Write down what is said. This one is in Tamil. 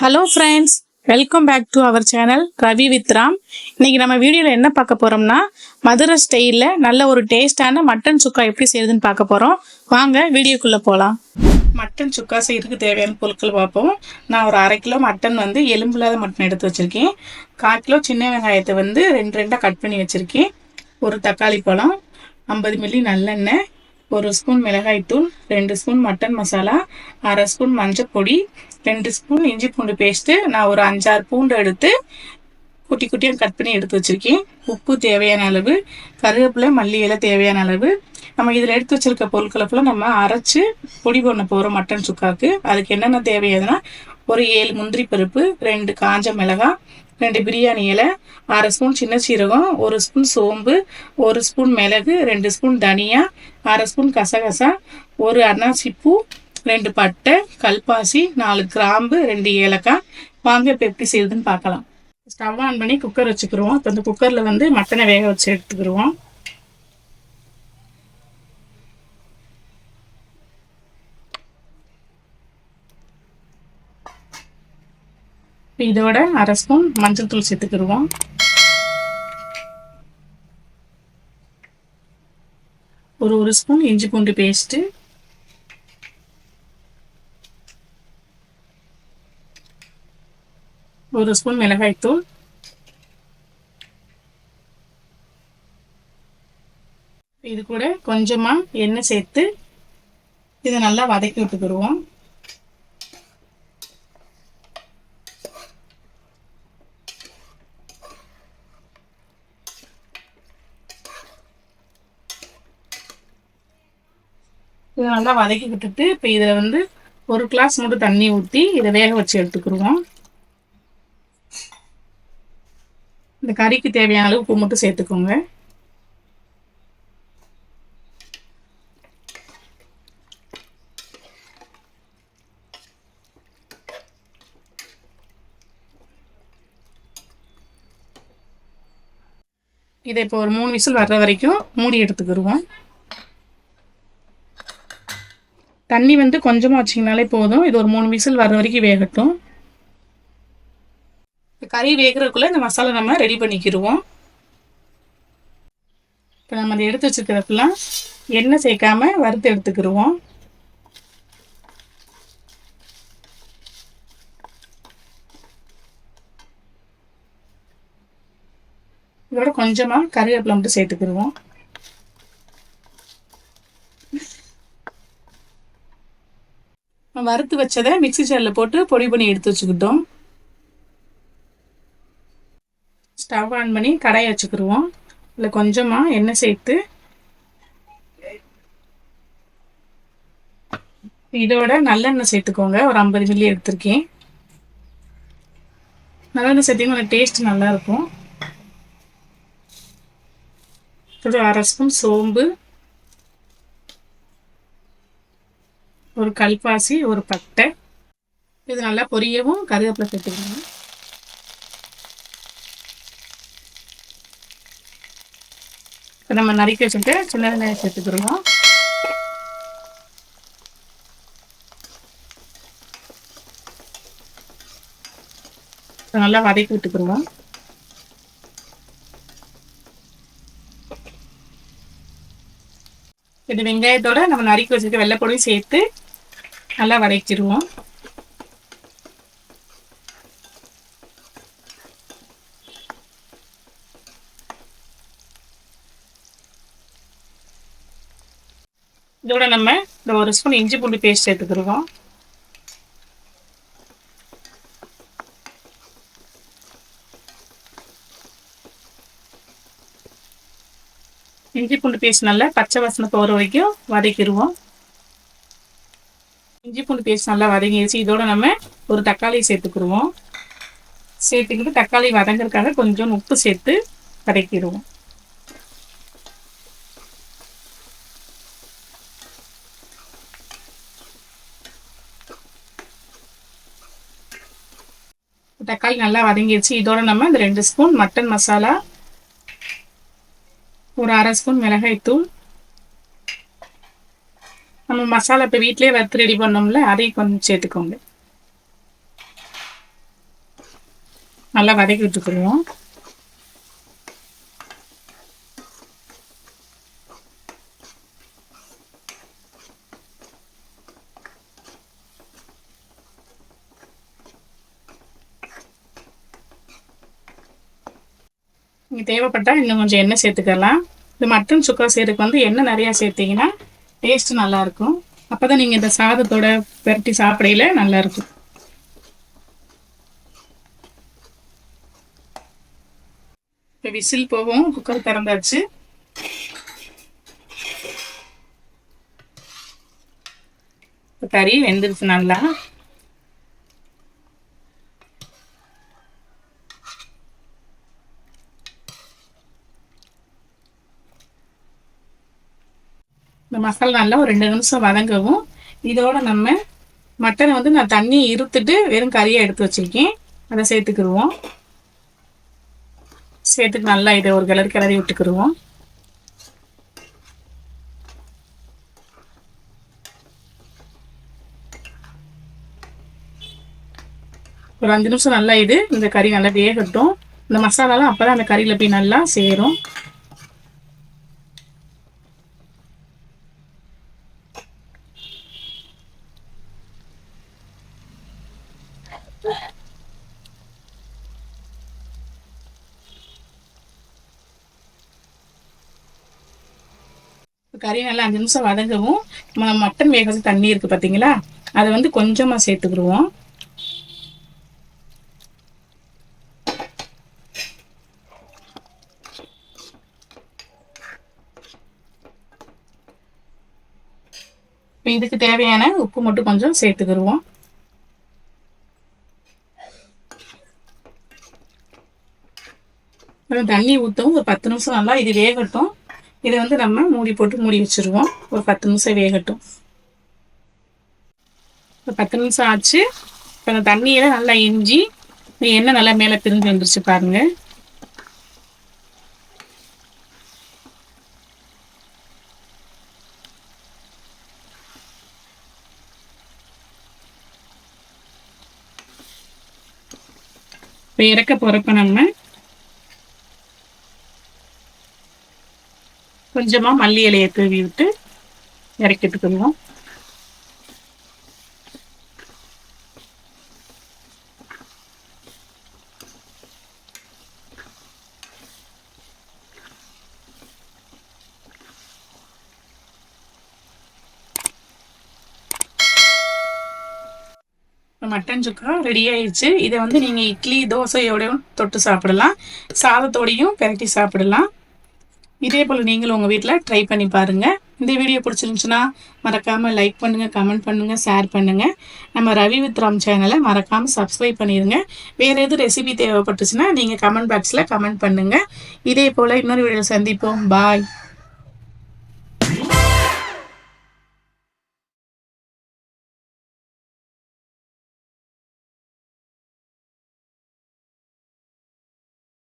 Hello friends welcome back to our channel Ravi with Ram இன்னைக்கு நம்ம வீடியோவில் என்ன பார்க்க போகிறோம்னா மதுரை ஸ்டைலில் நல்ல ஒரு டேஸ்டான மட்டன் சுக்கா எப்படி செய்யுதுன்னு பார்க்க போகிறோம் வாங்க வீடியோக்குள்ளே போகலாம் மட்டன் சுக்கா செய்யறதுக்கு தேவையான பொருட்கள் பார்ப்போம். நான் ஒரு அரை கிலோ மட்டன் வந்து எலும்பில்லாத மட்டன் எடுத்து வச்சுருக்கேன். கால் கிலோ சின்ன வெங்காயத்தை வந்து ரெண்டு ரெண்டாக கட் பண்ணி வச்சுருக்கேன். ஒரு தக்காளி பழம் ஐம்பது மில்லி நல்லெண்ணெய் ஒரு ஸ்பூன் மிளகாய்த்தூள் ரெண்டு ஸ்பூன் மட்டன் மசாலா அரை ஸ்பூன் மஞ்சள் பொடி ரெண்டு ஸ்பூன் இஞ்சி பூண்டு பேஸ்ட்டு நான் ஒரு அஞ்சாறு பூண்டு எடுத்து குட்டி குட்டியாக கட் பண்ணி எடுத்து வச்சுருக்கேன். உப்பு தேவையான அளவு கருவேப்பிலை மல்லி இலை தேவையான அளவு. நம்ம இதில் எடுத்து வச்சுருக்க பொருட்களை ஃபுல்லாக நம்ம அரைச்சி பொடி பண்ண போகிறோம் மட்டன் சுக்காவுக்கு அதுக்கு என்னென்ன தேவையாதுன்னா ஒரு ஏழு முந்திரி பருப்பு ரெண்டு காஞ்ச மிளகாய் ரெண்டு பிரியாணி இலை அரை ஸ்பூன் சின்ன சீரகம் ஒரு ஸ்பூன் சோம்பு ஒரு ஸ்பூன் மிளகு ரெண்டு ஸ்பூன் தனியா அரை ஸ்பூன் கசகசா ஒரு அன்னாசிப்பூ ரெண்டு பட்டை கல்பாசி நாலு கிராம்பு ரெண்டு ஏலக்காய். வாங்க இப்போ எப்படி செய்யுதுன்னு பார்க்கலாம். ஸ்டவ் ஆன் பண்ணி குக்கர் வச்சுக்கிருவோம். இப்போ அந்த குக்கரில் வந்து மட்டனை வேக வச்சு எடுத்துக்கிருவோம். இதோட அரை ஸ்பூன் மஞ்சள் தூள் சேர்த்துக்கிடுவோம் ஒரு ஒரு ஸ்பூன் இஞ்சி பூண்டு பேஸ்ட்டு ஒரு ஸ்பூன் மிளகாய்த்தூள் இது கூட கொஞ்சமாக எண்ணெய் சேர்த்து இதை நல்லா வதக்கி விட்டுக்கிடுவோம். இதை நல்லா வதக்கி விட்டுட்டு இப்போ இதில் வந்து ஒரு கிளாஸ் மட்டும் தண்ணி ஊற்றி இதை வேக வச்சு எடுத்துக்கிடுவோம். இந்த கறிக்கு தேவையான அளவு உப்பு மட்டும் சேர்த்துக்கோங்க. இதை இப்போ ஒரு மூணு விசில் வர்ற வரைக்கும் மூடி எடுத்துக்கிடுவோம். தண்ணி வந்து கொஞ்சமாக வச்சிங்கனாலே போதும். இது ஒரு மூணு விசில் வர்ற வரைக்கும் வேகட்டும். கறி வேகிறதுக்குள்ளே இந்த மசாலா நம்ம ரெடி பண்ணிக்கிடுவோம் இப்போ நம்ம அதை எடுத்து வச்சுருக்கிறப்பெல்லாம் எண்ணெய் சேர்க்காம வறுத்து எடுத்துக்கிடுவோம் இதோட கொஞ்சமாக கறிவேப்பிலை மட்டும் சேர்த்துக்கிடுவோம் வறுத்து வச்சதை மிக்சி ஜாரில் போட்டு பொடி பண்ணி எடுத்து வச்சுக்கிட்டோம். ஸ்டவ் ஆன் பண்ணி கடாயை வச்சுக்கிடுவோம் இல்லை கொஞ்சமாக எண்ணெய் சேர்த்து இதோட நல்லெண்ணெய் சேர்த்துக்கோங்க. ஒரு ஐம்பது மில்லி எடுத்திருக்கேன். நல்லெண்ணெய் சேர்த்திங்கன்னா டேஸ்ட் நல்லாயிருக்கும் ஒரு அரை ஸ்பூன் சோம்பு ஒரு கல்பாசி ஒரு பட்டை. இது நல்லா பொரியவும் கருவேப்பிலை சேர்த்துக்கணும் இப்போ நம்ம நறுக்கி வச்சுட்டு சின்ன வெங்காயம் சேர்த்துக்கிடுவோம் நல்லா வதக்கி விட்டுக்கிடுவோம் இது வெங்காயத்தோட நம்ம நறுக்கி வச்சுருக்க வெள்ளைப்பொடியும் சேர்த்து நல்லா வதக்கிடுவோம். நம்ம இந்த ஒரு ஸ்பூன் இஞ்சி பூண்டு பேஸ்ட் சேர்த்துக்கிருவோம் இஞ்சி பூண்டு பேஸ்ட் நல்லா பச்சை வாசனை போகிற வரைக்கும் வதக்கிடுவோம். இஞ்சி பூண்டு பேஸ்ட் நல்லா வதங்கிடுச்சு. இதோட நம்ம ஒரு தக்காளி சேர்த்துக்கிடுவோம். சேர்த்துக்கிட்டு தக்காளி வதங்கிறதுக்காக கொஞ்சம் உப்பு சேர்த்து வதக்கிடுவோம். தக்காளி நல்லா வதங்கிடுச்சு இதோட நம்ம இந்த ரெண்டு ஸ்பூன் மட்டன் மசாலா ஒரு அரை ஸ்பூன் மிளகாய்த்தூள் நம்ம மசாலா இப்போ வீட்டிலே வறுத்து ரெடி பண்ணோம்ல அதையும் கொஞ்சம் சேர்த்துக்கோங்க. நல்லா வதக்கி விட்டுக்குருவோம் நீங்கள் தேவைப்பட்டால் இன்னும் கொஞ்சம் எண்ணெய் சேர்த்துக்கலாம். இந்த மட்டன் சுக்கா செய்கிறதுக்கு வந்து எண்ணெய் நிறையா சேர்த்தீங்கன்னா டேஸ்ட் நல்லாயிருக்கும். அப்போ தான் நீங்கள் இந்த சாதத்தோட பெரட்டி சாப்பிடையில நல்லாயிருக்கும். இப்போ விசில் போகும் குக்கர் திறந்தாச்சு. கறி வெந்துருச்சு நல்லா. இந்த மசாலா நல்லா ஒரு ரெண்டு நிமிஷம் வதங்கவும். இதோட நம்ம மட்டனை வந்து நான் தண்ணி இருத்துட்டு வெறும் கறியை எடுத்து வச்சிருக்கேன். அதை சேர்த்துக்கிடுவோம் சேர்த்துட்டு நல்லா இதை ஒரு கிளறி கிளறி விட்டுக்கிடுவோம் ஒரு அஞ்சு நிமிஷம் நல்லா இது இந்த கறி நல்லா வேகட்டும். இந்த மசாலாலாம் அப்போ தான் அந்த கறியில் போய் நல்லா சேரும். கறி நல்லா அஞ்சு நிமிஷம் வதங்கவும் மட்டன் வேக தண்ணி இருக்குது பார்த்தீங்களா அதை வந்து கொஞ்சமாக சேர்த்துக்கிடுவோம். இதுக்கு தேவையான உப்பு மட்டும் கொஞ்சம் சேர்த்துக்கிடுவோம். தண்ணி ஊற்றவும் ஒரு பத்து நிமிஷம் நல்லா இது வேகட்டும். இதை வந்து நம்ம மூடி போட்டு மூடி வச்சுருவோம். ஒரு பத்து நிமிஷம் வேகட்டும். ஒரு பத்து நிமிஷம் ஆச்சு. இப்போ அந்த தண்ணியில் நல்லா இஞ்சி எண்ணெய் நல்லா மேலே பிரிஞ்சு வந்துருச்சு பாருங்கள் இப்போ இறக்க போகிறப்ப நம்ம கொஞ்சமா மல்லி இலையை தூவி விட்டு இறக்கிட்டுக்குவோம் மட்டன் சுக்கா ரெடி ஆயிடுச்சு. இதை வந்து நீங்கள் இட்லி தோசையோடையும் தொட்டு சாப்பிடலாம். சாதத்தோடையும் பெரட்டி சாப்பிடலாம். இதே போல் நீங்களும் உங்கள் வீட்டில் ட்ரை பண்ணி பாருங்கள் இந்த வீடியோ பிடிச்சிருந்துச்சுன்னா மறக்காமல் லைக் பண்ணுங்கள் கமெண்ட் பண்ணுங்கள் ஷேர் பண்ணுங்கள் நம்ம ரவி வித்ராம் சேனலை மறக்காமல் சப்ஸ்கிரைப் பண்ணிடுங்க வேறு எது ரெசிபி தேவைப்பட்டுச்சுன்னா நீங்கள் கமெண்ட் பாக்ஸில் கமெண்ட் பண்ணுங்கள் இதே போல் இன்னொரு வீடியோ சந்திப்போம். பாய்